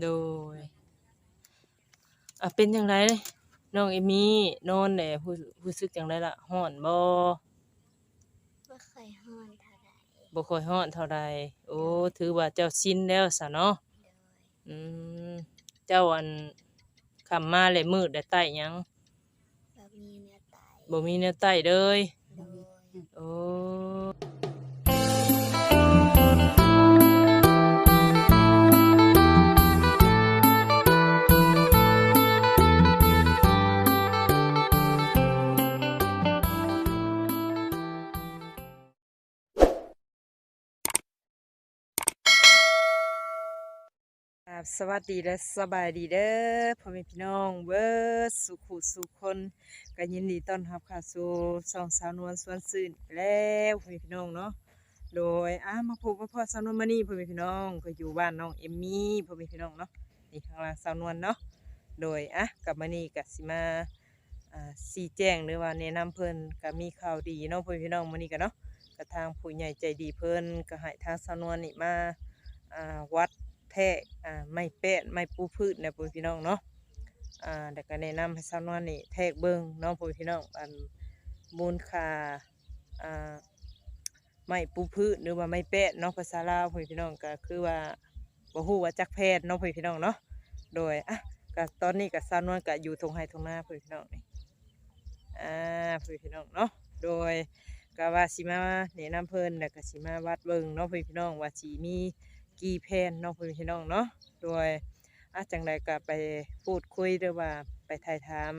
โดยอะเป็นจังไดน้องเอมี่นอนแหน่รู้รู้สึกจังไดล่ะร้อนบ่บ่เคยฮ้อนเท่าใดบ่ค่อยร้อนเท่าใดโอ้ถือว่าเจ้าชินแล้วซะเนาะโดยอืมเจ้าอันคำมาเลยมืดได้ใต้หยังบ่มีเนื้อไตบ่มีแนวใต้เลยโดยโอ้ สวัสดีและสบายดีเด้อพ่อแม่พี่น้องเบิดสุขุสุขคนก็ยินดีต้อนรับเข้าสู่สองสาวนวลสวนซื่นไปแล้วพ่อแม่พี่น้องเนาะโดยอ่ามาพบกับพ่อสาวนวลมานี่พ่อแม่พี่น้องก็อยู่บ้านน้องเอมมี่พ่อแม่พี่น้องเนาะนี่ข้างล่างสาวนวลเนาะโดยอะกับมานี่ก็สิมาอ่าสีแจ้งหรือว่าแนะนำเพิ่นก็มีข่าวดีเนาะพ่อแม่พี่น้องมื้อนี้ก็เนาะก็ทางผู้ใหญ่ใจดีเพิ่นก็ให้ทางสาวนวลนี่มาอ่าวัด แทะอ่าไม้แป้นไม้ปูพืชเนี่ยพ่อพี่น้องเนาะอ่าแต่ก็แนะนำให้สาวนวลนี่แทกเบิ่งเนาะพ่อพี่น้องอันมูลค่าอ่าไม้ปูพืชหรือว่าไม้แป้นเนาะภาษาลาวพ่อพี่น้องก็คือว่าบ่ฮู้ว่าจักแพทย์เนาะพ่อพี่น้องเนาะโดยอะก็ตอนนี้ก็สาวนวลก็อยู่ทงไห้ทงนาพ่อพี่น้องนี่อ่าพ่อพี่น้องเนาะโดยก็ว่าสิมาแนะนำเพิ่นแล้วก็สิมาวัดเบิ่งเนาะพ่อพี่น้องว่าสิมี กี่แผ่นเน้องพี่น้องเนาะโดยอาจังใดก็ไปพูดคุยหรือว่าไปถ่ายถาม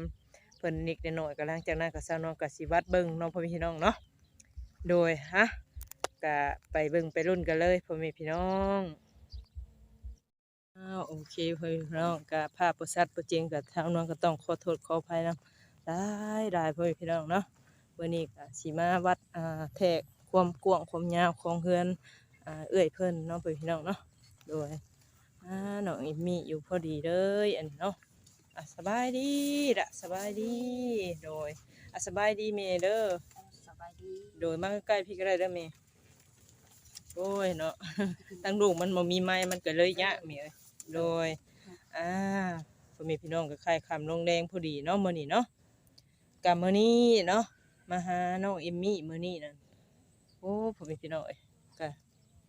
เพิ่นนิดหน่อยก็หลังจากนั้นก็สาวนวลก็สิวัดเบิ่งเน้องพ่อแม่พี่น้องเนาะโดยฮะก็ไปเบิ่งไปรุ่นกันเลยพ่อแม่พี่น้องอ้าวโอเคพ่อแม่พี่น้องก็ภาพบ่ชัดบ่จริงก็ทางน้องก็ต้องขอโทษขออภัยนำได้ได้พ่อแม่พี่น้องเนาะวันนี้ก็สิมาวัดอ่าแทกความกว้างความยาวของเฮือน เอื้อยเพิ่นเนาะเพิ่นพี่น้องเนาะโดยอ่าน้องอิมมี่อยู่พอดีเลยอันนี้เนาะอะสบายดีละสบายดีโดยอะสบายดีเมเด้อสบายดีโดยมาใกล้ๆพี่ก็ได้เด้อเมโอ้ยเนาะตั้งลูกมันบ่มีไม้มันก็เลยยากเมเอ้ยโดยอ่าพ่อแม่พี่น้องก็คลายคำลงแดงพอดีเนาะมื้อนี้เนาะกะมื้อนี้เนาะมาหาน้องเอมมี่มื้อนี้นั่นโอ้พ่อแม่พี่น้องเอ้ยก็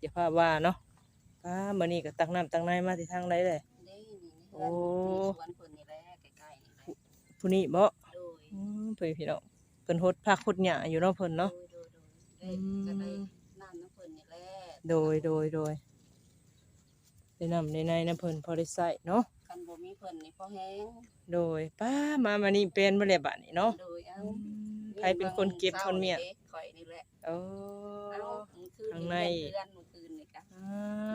อย่าพาว่าเนาะป้ามื้อนี้ก็ตักน้ำตักในมาที่ทางใดเลยเด้นี่โอ้ สวนเพิ่นนี่แหละใกล้ๆนี่แหละผู้นี้บ่โดยอืมเพิ่นพี่น้องเพิ่นฮดผักฮดหญ้าอยู่เนาะเพิ่นเนาะ โดยโดยโดยได้ก็ได้น้ำน้ำเพิ่นนี่แหละโดยโดยโดยได้นำในในนะเพิ่นพอได้ใช้เนาะ คันบ่มีเพิ่นนี่พอแห้งโดยป้ามามานี่เป็นบ่แล้วบัดนี้เนาะ โดยเอาใครเป็นคนเก็บคนเมียนข่อยนี่แหละ โอ้ เอาคืนข้างใน เดือนเมื่อคืนนี่กะอ่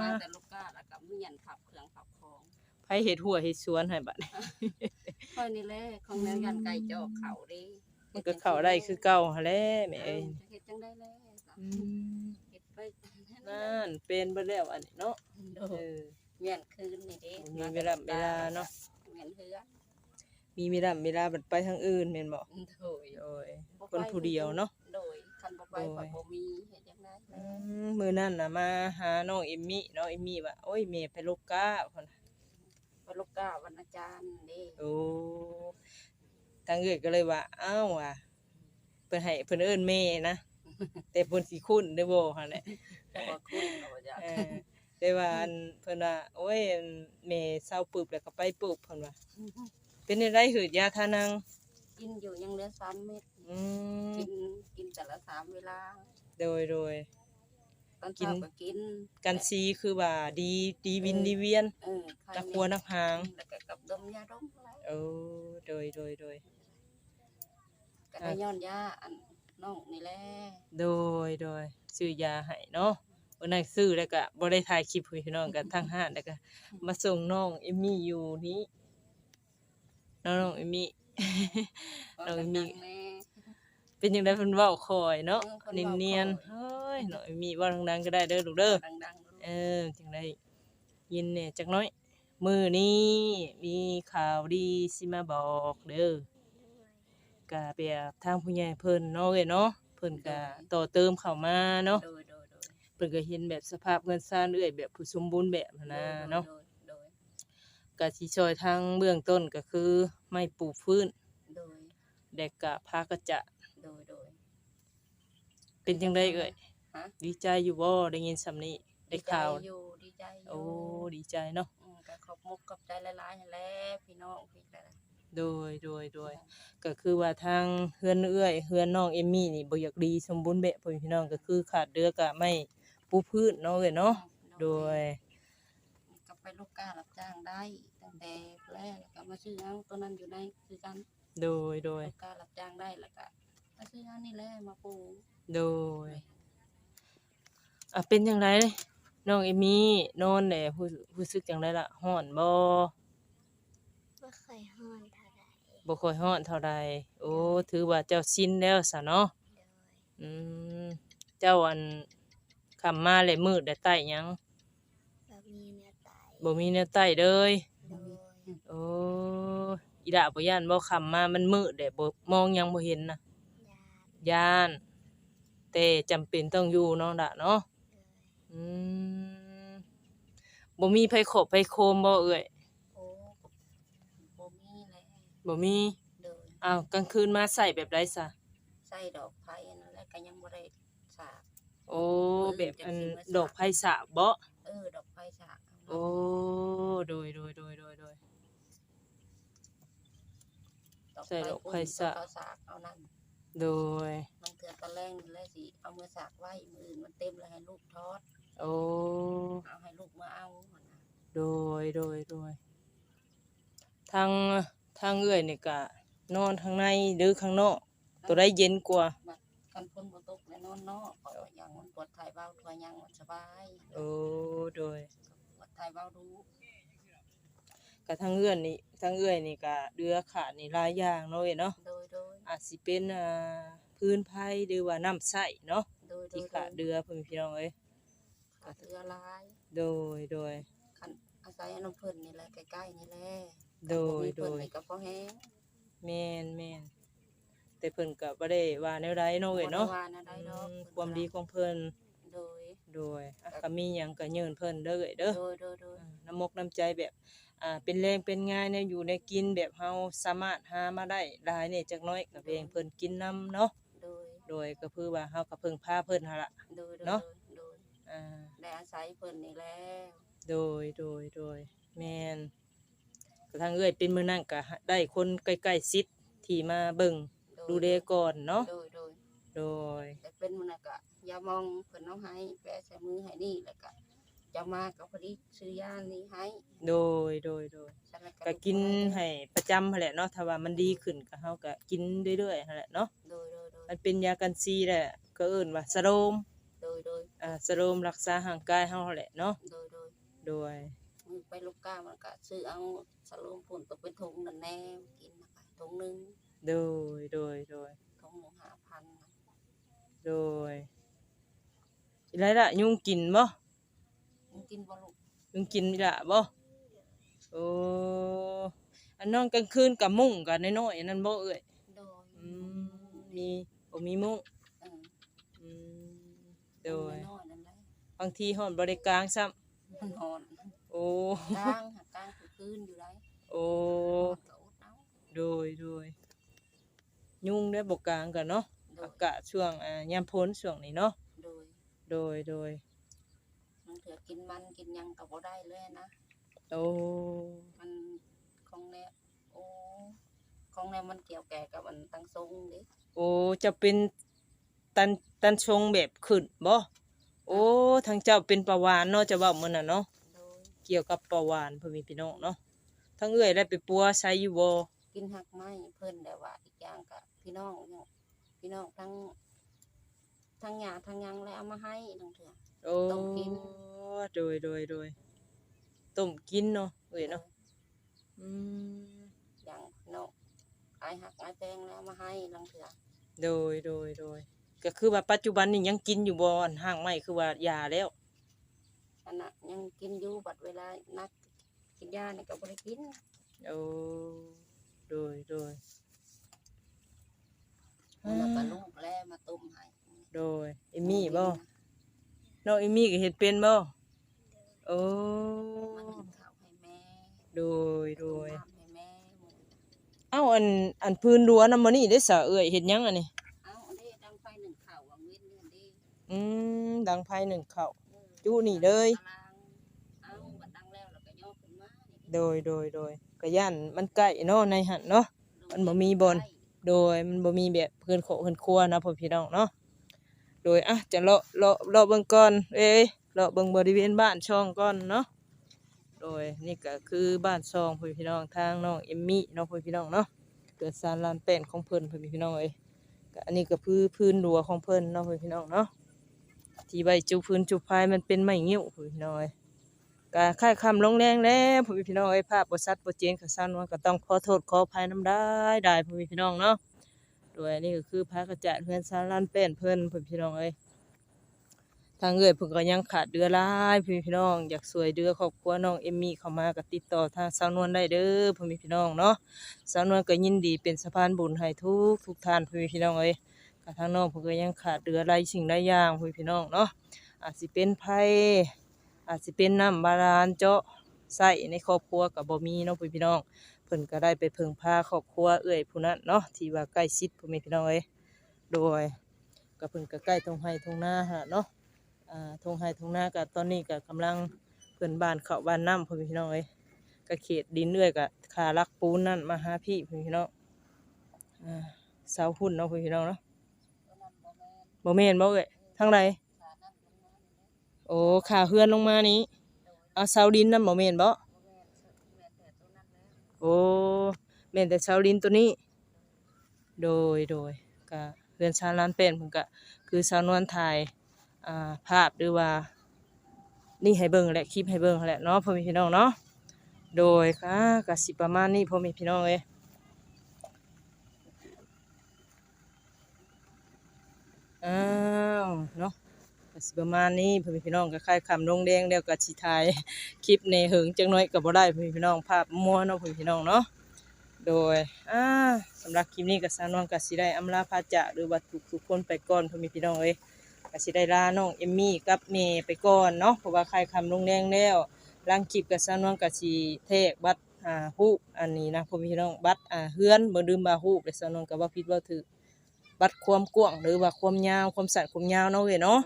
มาาแต่ลูกกาแล้วก็เมียนขับเครื่องขับของไผเฮ็ดหัวเฮ็ดสวนให้บัดนี้ข่อยนี่แหละของแนวยันไก่จอกเขาเด้มันก็เข้าได้คือเก่าหั่นแหละแม่เอเอ้อยจะเฮ็ดจังได้แล้วจ้ะอืมเฮ็ดไปนั่นเป็นเบ่แล้วอันนี้เนาะโดเอยอเมียนคืนนี่เด้มีเวลาเวลาเนาะเมียนเฮือมีเวลาเวลาบัดไปทางอื่นแม่นบ่โดยโดยคนผู้เดียวเนาะโดยคั นบ่ไปข่อยบ่มีเฮ็ดจังได๋อืมมื้อนั้นน่ะมาหาน้องเอมมี่น้องเอมมี่ว่าโอ้ยแม่ไปลูกกาเพิ่นน่ะไปลูกกาวันอาจารย์เด้โอ้ทางเอื้อยก็เลยว่าอ้าวว่ะเพิ่นให้เพิ่นเอิ้นแม่นะ แต่เพิ่นสิคุ้นได้บ่หั่นแหละ บ่คุ้นเนาะจ้ะเออแต่ว่าอันเพิ่นว่าโอ้ยอันแม่เศร้าปึบแล้วก็ไปปึบเพิ่นว่าเป็นจังได๋หืดยาทานัง กินอยู่ยังเหลือ3เม็ดอืมกินกินแต่ละ3เวลาโดยโดย ตอนกิเช้านก็กินกันซีคือว่าดีดีวินดีเวียนเออไข่นักหัวนักหางแล้วก็กับดมยาดมอะไรโอ้โดยโดยโดย ก็ได้ย้อนยาอันน้องนี่แหละโดยโดยซื้อยาให้เนาะวันนั้นซื้อแล้วก็บ่ได้ถ่ายคลิปให้พี่น้องกันทางห้านแล้วก็มาส่งน้องเอมมี่อยู่นี้น้องน้องเอมมี่ น้องมีดังๆแน่เป็นจังได๋เพิ่นเว้าคอยเนาะเออเพิ่นเนีเว้าคอยยนๆเฮ้ยน้องเอมมี่เว้าดังๆก็ได้เด้อลูกเด้อดังๆลูกเออจังไดยินเนี่ยจักหน้อย มื้อนี้มีข่าวดีสิมาบอกเด้อก็แบบทางผู้ใหญ่เพิ่นเนาะเอ้ยเนาะเพิ่นก็ต่อเติมเข้ามาเนาะโดยโดยโดยเพิ่นก็เห็นแบบสภาพเงินซ่านเอื้อยแบบผู้สมบูรณ์แบบหั้นนะเนาะ โดยโดย ก็สิช่วยทางเบื้องต้นก็คือไม่ปลูกฟื้นโดย เด็กกะพากระจะโดย โดย เป็นจังไดเอ่ยฮะ ดีใจอยู่บ่ได้ยินสำนี้ได้ข่าว ดีใจอยู่ ดีใจอยู่โอ้ดีใจเนาะอืมก็ขอบมุกขอบใจหลายๆนั่นแหละพี่น้องพี่แต่ละโดยโดยโดยก็คือว่าทางเฮือนเอื้อยเฮือนน้องเอมมี่นี่บ่อยากดีสมบูรณ์แบบพ่อแม่พี่น้องก็คือขาดเดือกะไม่ปูพื้นเนาะเอ้ยเนาะโดย ก็ไปลูกก้ารับจ้างได้ตั้ง แต่แรกแล้วก็มาซื้อเอาตัวนั้นอยู่ในคือกันโดยโดยลูกก้ารับจ้างได้แล้วก็มาซื้อเอานี่แหละมาปลูกโดยอะเป็นจังไดน้องเอมมี่นอนแหละรู้รู้สึกจังไดล่ะฮ้อนบ่บ่เคยฮ้อนเท่าใดบ่ค่อยฮ้อนเท่าใดโอ้ถือว่าเจ้าชินแล้วซะเนาะโดยอืมเจ้าอันคำมาเลยมืดได้ใต้หยังบ่มีเนื้อไตบ่มีแนวใต้เลย โดยโอ้อีดาบ่ย่านบ่คำมามันมืดได้บ่มองหยังบ่เห็นน่ะยานย่าน แต่จำเป็นต้องอยู่เนาะดะเนาะโดยอืมบ่มีไผขบไผโคมบ่เอ่ยโอ้บ่มีเลยบ่มีโดยอ้าวกลางคืนมาใส่แบบใดซะใส่ดอกไผ่นั่นแหละก็ยังบ่ได้สาก โอ้แบบอันจังสิมาสาดดอกไผ่สระบ่เออ ดอกไผ่สากเอาโอ้โดยโดยโดยโดยโดยดอก ใส่ดอกไผ่สากเอาสากเอานั่นโดยบางเทื่อตอนแรกนี่แหละสิเอามือสากไว้มืออื่นมันเต็มแล้วให้ลูกทอดโอ้ เอาให้ลูกมาเอาหั่นน่ะโดยโดยโดยทางทางเอื้อยนี่ก็นอนข้างในหรือข้างนอก ตัวได้เย็นกว่าบัดกันฝนบ่ตกแล้วนอนนอกเพราะว่าอย่างมันปวดถ่ายเบาทัวยังมันสบายโอ้โดย ปวดถ่ายเบาดู ก็ทางเอื้อนนี่ทางเอื้อยนี่ก็เดือขาดนี่หลายอย่างเนาะเอ้ยเนาะโดยโดยอาจสิเป็นอ่าพื้นไผ่หรือว่าน้ำใช้เนาะโดยโดที่ยขาดเดือเพิ่นพี่น้องเอ้ยขาดเรือลายโดยโดย คันอาศัยอันน้ำเพิ่นนี่แหละใกล้ๆนี่แหละโดยคันบ่มีเพิ่นโดยนี่ก็พอแห้งแม่นแม่นแต่เพิ่นก็บ่ได้ว่าแนวใดเนาะเอ้ยเนาะบ่ได้ว่านะได้ดอกอืมเพิ่นความดีของเพิ่น โดยโดยอะก็มีหยังก็ยืนเพิ่นเด้อเอ้ยเด้อ โดยโดยโดยอ่าน้ำมกน้ำใจแบบอ่าเป็นแรงเป็นงานเนี่ยอยู่ในกินแบบเฮาสามารถหามาได้หลายเนี่ยจักหน้อยก็เพลงเพิ่นกินนํเนาะโดย โดยก็คือว่าเฮาก็เพิ่งพาเพิ่นหั่นล่ะโดย โดย เนาะ โดย อ่าได้อาศัยเพิ่นนี่แหละโดยโดยโดยแม่นก็ทางเอ้อยเป็นมื้อนั้นก็ได้คนใกล้ๆชิดที่มาเบิ่งโดยดูแลก่อนเนาะโดย โดยโดยแต่เป็นมันน่ะก็อ ย่ามองเพิ่นเอาให้แปะใส่มือให้นี่แล้วก็จะมาก็พอดีซื้อยานี้ให้โดยโดยโดยฉันแล้วก็กินให้ประจำหั่นแหละเนาะถ้าว่ามันดีขึ้นก็เฮาก็กินเรื่อยๆหั่นแหละเนาะโดยโดยโดยมันเป็นยากันซีแหละก็เอิ้นว่าสะโรมโดยโดยอ่าสโลมรักษาห่างกายเฮาแหละเนาะโดยโดยโดย มือไปลูกก้ามันก็ซื้อเอาสโลมผลตกเป็นถุงนั่นแน่กินนะคะถุงหนึงโดยโดยโดยถุงหนึง5,000โดย อีไรล่ะยุงกินบ่มันกินบ่ลูกยุงกินอีละบ่โอ้อันนอนกลางคืนกับมุ้งกันน้อยๆอันนั้นบ่เอ่ยโดยอืมมีบ่มีมุ้งเอออืมโดยน้อยๆนั่นแหละบางทีฮ้อนบ่ได้กลางซ้ำมันนอนโอ้กลางหักกลางคือคืนอยู่ไรโอ้ก็อดเอาโดยโดยยุงได้บ่กลางกันเนาะโดอายกาศช่วงอ่ายามพ้นช่วงนี้เนาะ โดยโดยโดยมันเถื่อกินมันกินหยังก็บ่ได้เลยนะ โอ้มันของแนวโอ้ของแนวมันเกี่ยวแก่กับมันตั้งทรงเดิโอ้จะเป็นตันตันชงแบบขึ้นบ่โอ้ทางเจ้าเป็นประวานเนาะจะเว้ามื้อน่ะเนาะโดยเกี่ยวกับประวานเพิ่นมีพี่น้องเนาะทั้งเอื้อยได้ไปปัวใช้อยู่บ่กินหักไม้เพิ่นแต่ว่าอีกอย่างก็พี่น้องเนี่ยพี่น้องทั้ง ทั้งหยาทั้งหยังแล้วเอามาให้ทั้งเถื่อ โอ้ต้มกิน โดยโดยโดยต้มกินเนาะเอ้ยเนาะอืมอย่างเนาะไอายหักไอายแพงแล้วเอามาให้ทั้งเถื่อโดยโดยโดยก็คือว่าปัจจุบันนี่ยังกินอยู่บ่อันห่างไม้คือว่ายาแล้ว อันน่ะยังกินอยู่บัดเวลานักกินยาเนี่ยก็บ่ได้กินโอ้โดยโดย มันน่ะก็ลูกแล้วมาต้มให้ โดยเอมมี่บ่น้องเอมมี่ก็เฮ็ดเป็นบ่โอ้มันนึ่งข้าวให้แม่โดยโดยน้ำให้แม่มื้อเอ้าอันอันพื้นรั้วนำบ่นี่ได้สะเอ้ยเฮ็ดหยังอันนี้เอาอันนี้ดังไฟหนึ่งเข่าวังเว้นเดือนดีอืมดังไผหนึ่งเข้า เออจุนี่เลย ตารางเอาบัดดังแล้วแล้วก็ย่อขึ้นมาโดยโดยโดยก็ย่านมันใกล้เนาะในหันเนาะ มันบ่มีบ่อนโดยมันบ่มีแบบเพิ่นโคเพิ่นครัวนะพ่อพี่น้องเนาะ โดยอะจะเลาะเลาะเลาะเบิ่งก่อนเอ้ยเลาะเบิ่งบริเวณบ้านช่องก่อนเนาะโดยนี่ก็คือบ้านช่องพ่อพี่น้องทางน้องเอมมี่เนาะพ่อพี่น้องเนาะเกิดสารลานแป้นของเพิ่นพ่อพี่น้องเอ้ยอันนี้ก็พื้นพื้นรัวของเพิ่นเนาะพ่อพี่น้องเนาะที่ใบจูพื้นจูพายมันเป็นไม้งิ้วพ่อพี่น้องเอ้ยก็ค่ายคำลงแรงแล้วพ่อพี่น้องเอ้ยภาพบ่ชัดบ่เจนก็ซั่นว่าก็ต้องขอโทษขออภัยน้ำได้ได้พ่อพี่น้องเนาะ โดยนนี้ก็คือพระกระจาดเพื่อนสาลานแป้นเพิ่นเพิ่นพี่น้องเอ้ยทางเอ้อยเพิ่นก็ยังขาดเดือหลายพี่พี่น้อง อยากสวยเดือครอบครัวน้องเอมมี่เข้ามาก็ติดต่อทางสาวนวลได้เด้อพี่พี่น้องเนาะสาวนวลก็ยินดีเป็นสะพานบุญให้ทุกทุกท่านพี่พี่น้องเอ้ยก็ทางน้องเพิ่นก็ยังขาดเดือหลายสิ่งหลายอย่างพี่พี่น้องเนาะอาจสิเป็นไผอาจสิเป็นน้ำบาดาลเจาะใส่ในครอบครัวก็บ่มีเนาะพี่พี่น้อง พิ่นก็ได้ไปเพิ่งพาครอบครัวเอื้อยผู้นั้นเนาะที่ว่าใกล้ชิดพ่อแม่พี่น้องเอ้ยโดยก็เพิ่นก็ใกล้ทงไห้ทงนาหั่นล่ะเนาะอ่าทงไห้ทงนาก็ตอนนี้ก็กำลังเพิ่นบ้านเข้าบ้านน้ำพ่อแม่พี่น้องเอ้ยก็เขตดินเอื้อยก็ขาลักปูนนั่นมาหาพี่พ่อแม่พี่น้องอ่าเสาหุ่นเนาะพ่อแม่พี่น้องเนาะบ่แม่นบ่แม่นบ่เอ้ยทางใดขานั่นลงโอ้ขาเฮือนลงมานี้เอาเสาดินนั่นบ่แม่นบ่ บ่แม่นแม่นแต่ตัวนั้นแล้ว โอ้แม่นแต่ชาวลินตัวนี้ โดยโดยก็เรือนชาล้านเป็นผมก็คือชาวนวลถ่ายอ่าภาพหรือว่า นี่ให้เบิ่งแหละคลิปให้เบิ่งแหละเนาะพ่อแม่พี่น้องเนาะโดยค่ะก็สิประมาณนี้พ่อแม่พี่น้องเอ้ยอ้าวเนาะ สิประมาณนี้พ่อพี่น้องก็คลายคำลงแดงแล้วก็สิถ่ายคลิปในหิงจังน้อยก็บ่ได้พ่อพี่น้องภาพมัวเนาะพ่อพี่น้องเนาะโดยอ่าสำหรับคลิปนี้ก็สาวนวลก็สิได้อำลาพาจากหรือว่าทุกทุกคนไปก่อนพ่อพี่น้องเอ้ยก็สิได้ลาน้องเอมมี่กับเมย์ไปก่อนเนาะเพราะว่าใครคำลงแดงแล้วร่างคลิปก็สาวนวลก็สิเทกบัตรอ่าฮูปอันนี้นะพ่อพี่น้องบัตรอ่าเฮือนบ่ลืมว่าฮูปแต่สาวนวลก็บ่ผิดว่าถูกบัตรความกว้างหรือว่าความยาวความสั้นความยาวเนาะเว้ยเนาะ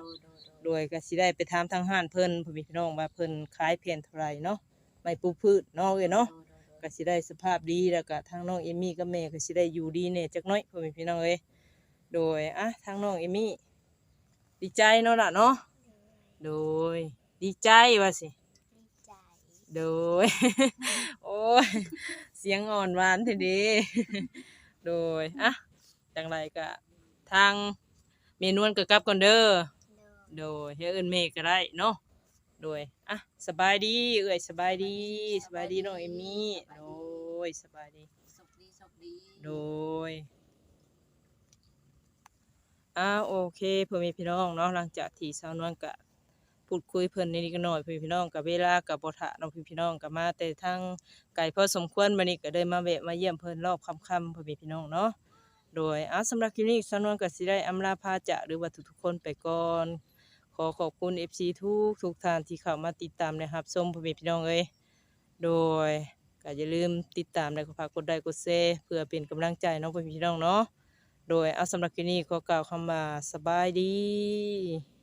โดยโดยโดยโดยก็สิได้ไปถามทางห้านเพิ่นพ่อแม่พี่น้องว่าเพิ่นขายเพียงเท่าไหร่เนาะไม่ปลูกพืชเนาะเอ้ยเนาะโดยโดยโดยก็สิได้สภาพดีแล้วก็ทางน้องเอมี่กับแม่ก็สิได้อยู่ดีแน่จักหน้อยพ่อแม่พี่น้องเอ้ยโดยอะทางน้องเอมี่ดีใจเนาะล่ะเนาะโดยดีใจว่าสิดีใจโดย โอ้ย เสียงอ่อนหวานทีเดีโดย อะจังไรก็ทางเมนวนก็กลับก่อนเด้อ โดยเฮ็ดเอิ้นเมฆก็ได้เนาะโดยอะสบายดีเอ้ยสบายดีสบายดีน้องเอมี่โดยสบายดีสุขดีสุขดีโดยอ่าโอเคเพื่อนแม่พี่น้องเนาะหลังจากที่สาวนวลกะพูดคุยเพิ่นนิดๆหน่อยเพื่อนพี่น้องกับเวลากับบทะน้องพี่พี่น้องก็มาแต่ทางไก่พอสมควรบัดนี้ก็ได้มาแวะมาเยี่ยมเพิ่นรอบค่ำๆเพื่อนพี่น้องเนาะโดยอะสำหรับคลิปนี้สาวนวลก็สิได้อำลาพาจากหรือว่าทุกๆคนไปก่อน ขอขอบคุณ FC ทุกทุกท่านที่เข้ามาติดตามนะครับชมพ่อแม่พี่น้องเอ้ยโดยก็อย่าลืมติดตามและก็ฝากกดไลค์กดแชร์เพื่อเป็นกำลังใจน้องพ่อแม่พี่น้องเนาะโดยเอาสำหรับคลิปนี้ขอกล่าวคำว่าสบายดี